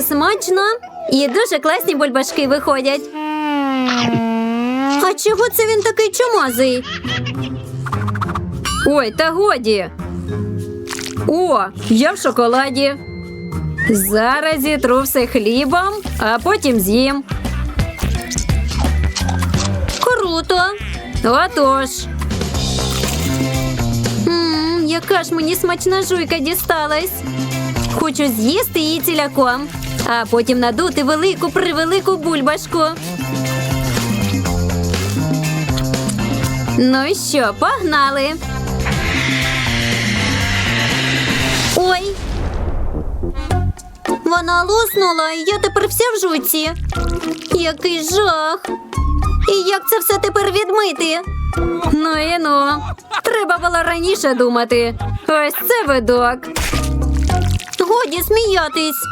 смачно і дуже класні бульбашки виходять. А чого це він такий чумазий? Ой, та годі. О, я в шоколаді. Зараз зітру все хлібом, а потім з'їм. Круто. Отож. Мм, яка ж мені смачна жуйка дісталась. Хочу з'їсти її ціляком, а потім надути велику превелику бульбашку. Ну що, погнали. Ой. Вона луснула, і я тепер вся в жуйці. Який жах. І як це все тепер відмити? Ну і ну. Треба було раніше думати. Ось це видок. Годі сміятись.